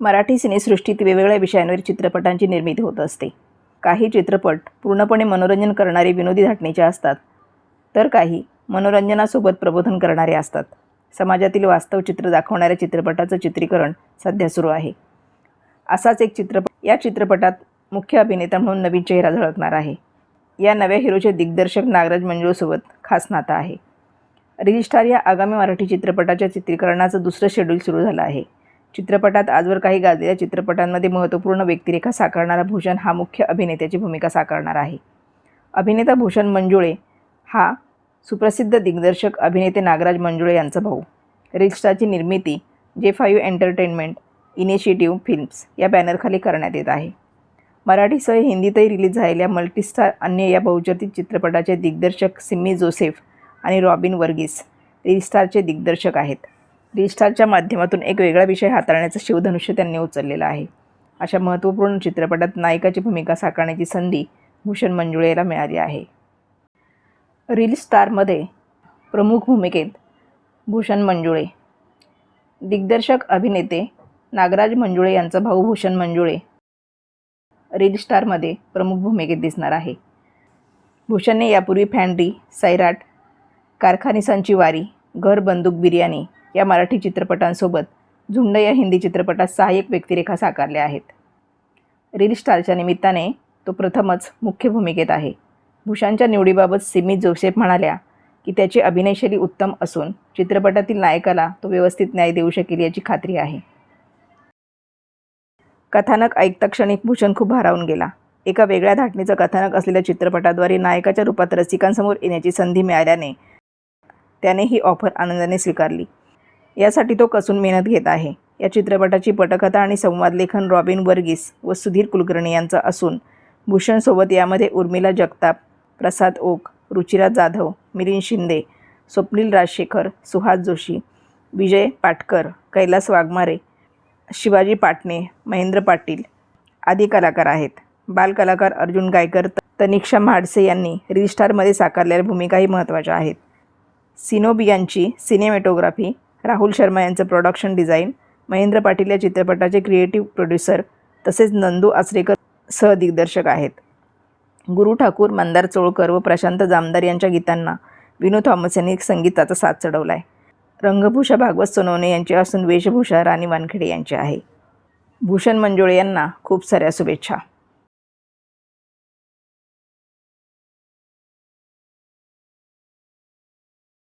मराठी सिनेसृष्टीत वेगवेगळ्या विषयांवर चित्रपटांची निर्मिती होत असते. काही चित्रपट पूर्णपणे मनोरंजन करणारे विनोदी धाटणीचे असतात तर काही मनोरंजनासोबत प्रबोधन करणारे असतात. समाजातील वास्तव चित्र दाखवणाऱ्या चित्रपटाचं चित्रीकरण सध्या सुरू आहे. असाच एक चित्रपट या चित्रपटात मुख्य अभिनेता म्हणून नवीन चेहरा झळकणार आहे. या नव्या हिरोचे दिग्दर्शक नागराज मंजुळसोबत खास नातं आहे. रिजिस्टार या आगामी मराठी चित्रपटाच्या चित्रीकरणाचं दुसरं शेड्यूल सुरू झालं आहे. चित्रपटात आजवर काही गाजलेल्या चित्रपटांमध्ये महत्त्वपूर्ण व्यक्तिरेखा साकारणारा भूषण हा मुख्य अभिनेत्याची भूमिका साकारणार आहे. अभिनेता भूषण मंजुळे हा सुप्रसिद्ध दिग्दर्शक अभिनेते नागराज मंजुळे यांचा भाऊ. रील निर्मिती जे फाईव्ह एंटरटेनमेंट इनिशिएटिव्ह फिल्म्स या बॅनरखाली करण्यात येत आहे. मराठीसह हिंदीतही रिलीज झालेल्या मल्टीस्टार अन्य या बहुचर्चित चित्रपटाचे दिग्दर्शक सिम्मी जोसेफ आणि रॉबिन वर्गीस रिलस्टारचे दिग्दर्शक आहेत. रील स्टारच्या माध्यमातून एक वेगळा विषय हाताळण्याचं शिवधनुष्य त्यांनी उचललेलं आहे. अशा महत्त्वपूर्ण चित्रपटात नायकाची भूमिका साकारण्याची संधी भूषण मंजुळेला मिळाली आहे. रील स्टारमध्ये प्रमुख भूमिकेत भूषण मंजुळे. दिग्दर्शक अभिनेते नागराज मंजुळे यांचा भाऊ भूषण मंजुळे रील स्टारमध्ये प्रमुख भूमिकेत दिसणार आहे. भूषणने यापूर्वी फॅन्ड्री सैराट कारखानिसांची वारी घर बंदूक बिर्याणी या मराठी चित्रपटांसोबत झुंड या हिंदी चित्रपटात सहाय्यक व्यक्तिरेखा साकारल्या आहेत. रील स्टारच्या निमित्ताने तो प्रथमच मुख्य भूमिकेत आहे. भूषणच्या निवडीबाबत सिमी जोसेफ म्हणाल्या की त्याची अभिनयशैली उत्तम असून चित्रपटातील नायकाला तो व्यवस्थित न्याय देऊ शकेल याची खात्री आहे. कथानक ऐकता क्षणी भूषण खूप भारावून गेला. एका वेगळ्या धाटणीचं कथानक असलेल्या चित्रपटाद्वारे नायकाच्या रूपात रसिकांसमोर येण्याची संधी मिळाल्याने त्याने ही ऑफर आनंदाने स्वीकारली. यासाठी तो कसून मेहनत घेत आहे. या चित्रपटाची पटकथा आणि संवाद लेखन रॉबिन वर्गीस व सुधीर कुलकर्णी यांचं असून भूषणसोबत यामध्ये उर्मिला जगताप प्रसाद ओक रुचिरा जाधव मिलिंद शिंदे स्वप्नील राजशेखर सुहास जोशी विजय पाटकर कैलास वाघमारे शिवाजी पाटणे महेंद्र पाटील आदी कलाकार आहेत. बालकलाकार अर्जुन गायकर तनिक्षा म्हाडसे यांनी रीलस्टारमध्ये साकारलेल्या भूमिकाही महत्त्वाच्या आहेत. सिनोबियांची सिनेमॅटोग्राफी राहुल शर्मा यांचं प्रोडक्शन डिझाईन महेंद्र पाटील या चित्रपटाचे क्रिएटिव्ह प्रोड्युसर तसेच नंदू आचरेकर सहदिग्दर्शक आहेत. गुरु ठाकूर मंदार चोळकर व प्रशांत जामदार यांच्या गीतांना विनोद थॉमस यांनी संगीताचा साथ चढवला आहे रंगभूषा भागवत सोनवणे यांची असून वेशभूषा राणी वानखेडे यांची आहे. भूषण मंजुळे यांना खूप साऱ्या शुभेच्छा.